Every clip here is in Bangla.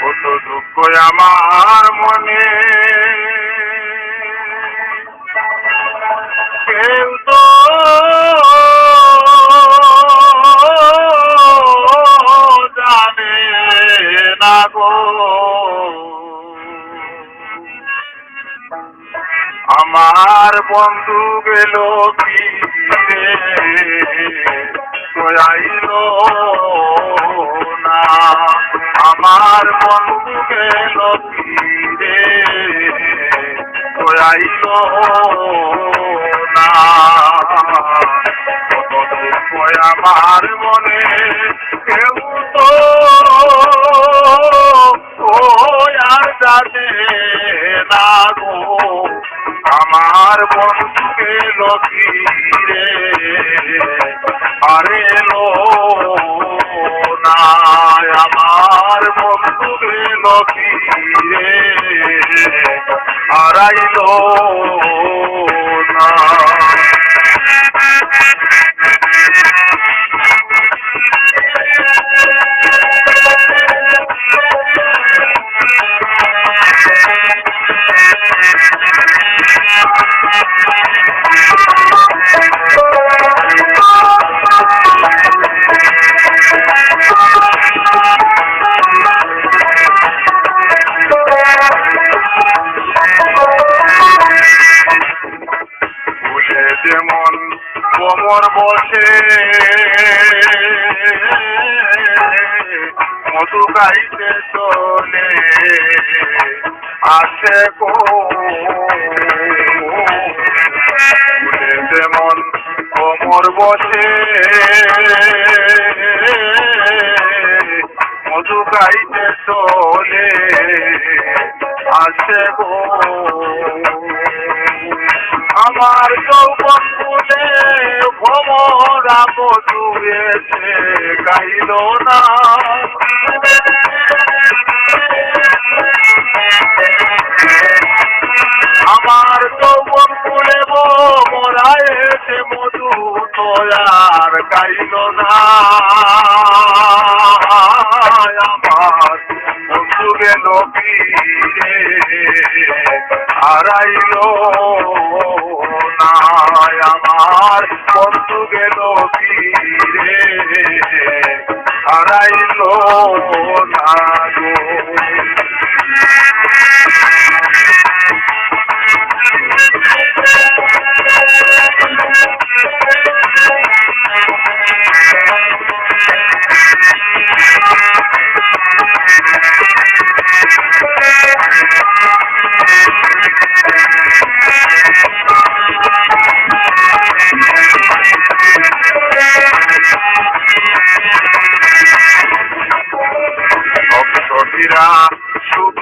কত দুঃখ আমার মনে। কেউ তো জানে না গো। আমার বন্ধু গেল কি আইল না। আমার বন্ধু গেল কি রে কই আইল না আমার মনে, কেউ তো আর জানে না গো। আমার বন্ধুকে লক্ষ্মী রে আরে লো না আমার বন্ধুকে লক্ষ্মী রে আরাইলো মধু গাইতে চলে। আসে যেমন কোমর বসে। মধু গাইতে চলে। আসে গো। আমার যৌবন ফুলে ভমরা মধুয়েছে গাইল না। আমার যৌবন ফুলে ভমরা মধু তোয়ার গাইল না। আমার বন্ধু গেল না আমার বন্ধু গেল ফিরে। হারাইল না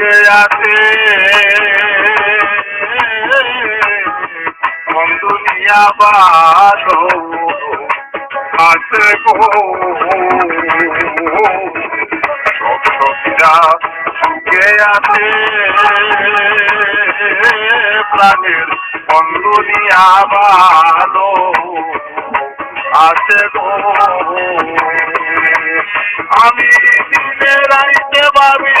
সুখে আছে বন্ধু বালো আছে গো আছে প্রাণের বন্ধু বালো আছে আমি দিনে রাইতে ভাবি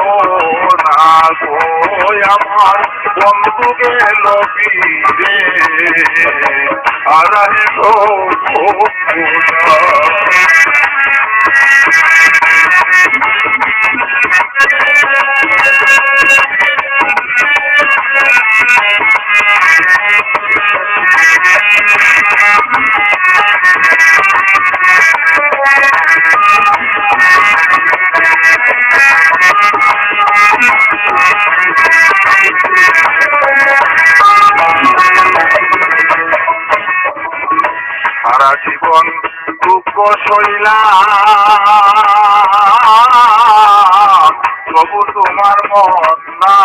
আমার বন্ধু গেল ফিরে। হারাইল সারা জীবন দুঃখ সইলাম তবু তোমার মন না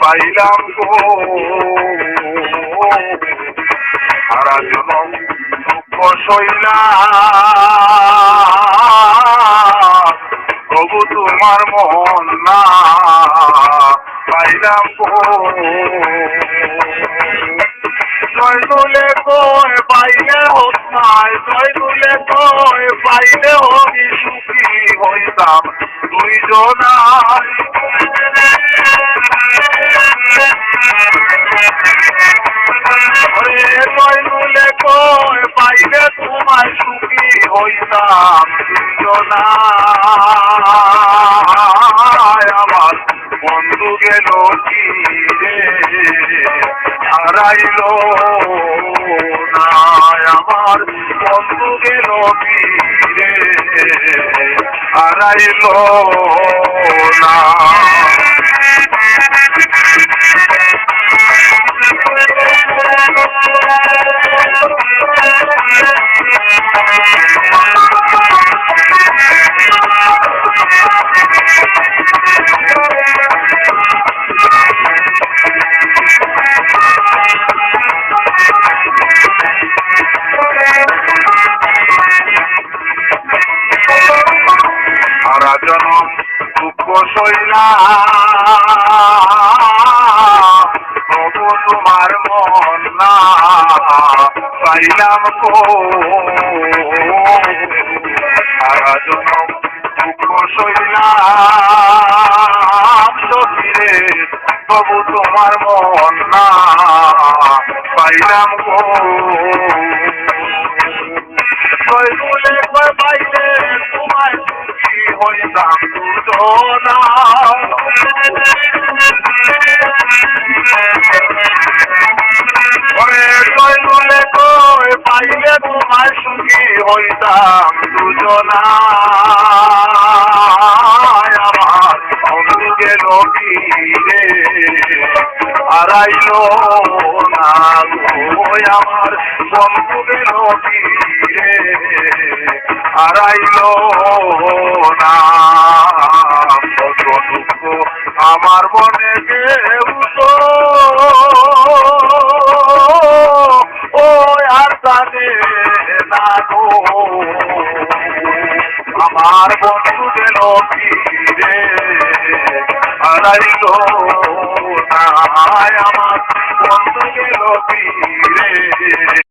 পাইলাম গো। সারা জীবন দুঃখ সইলাম তবু তোমার মন না পাইলাম গো। জয় তুলে কয় পাইলে হোক না তোমায় জয় তুলে কয় পাইলে হবি সুখী হইতাম। দুইজনাই ওরে জয় তুলে কয় পাইলে তোমায় সুখী হইতাম। দুইজনাই হারাইল না আমার বন্ধু গেল কি রে হারাইল না। প্রভু তোমার মন না পাইলাম সারা জনম দুঃখ শৈলা সখিরে প্রভু তোমার মন না পাইলাম গো কই পাইলে সুখী হইতাম দুজনা ওরে কই পাইলে তোমায় সুখী হইতাম দুজনা আমার বন্ধু গেল রে হারাইল না আমার বন্ধু গেল রে? হারাইল না। আমার মনে কেউ ও আর জানে না আমার বন্ধু গেল ফিরে, হারাইল না। আমার বন্ধু গেল ফিরে।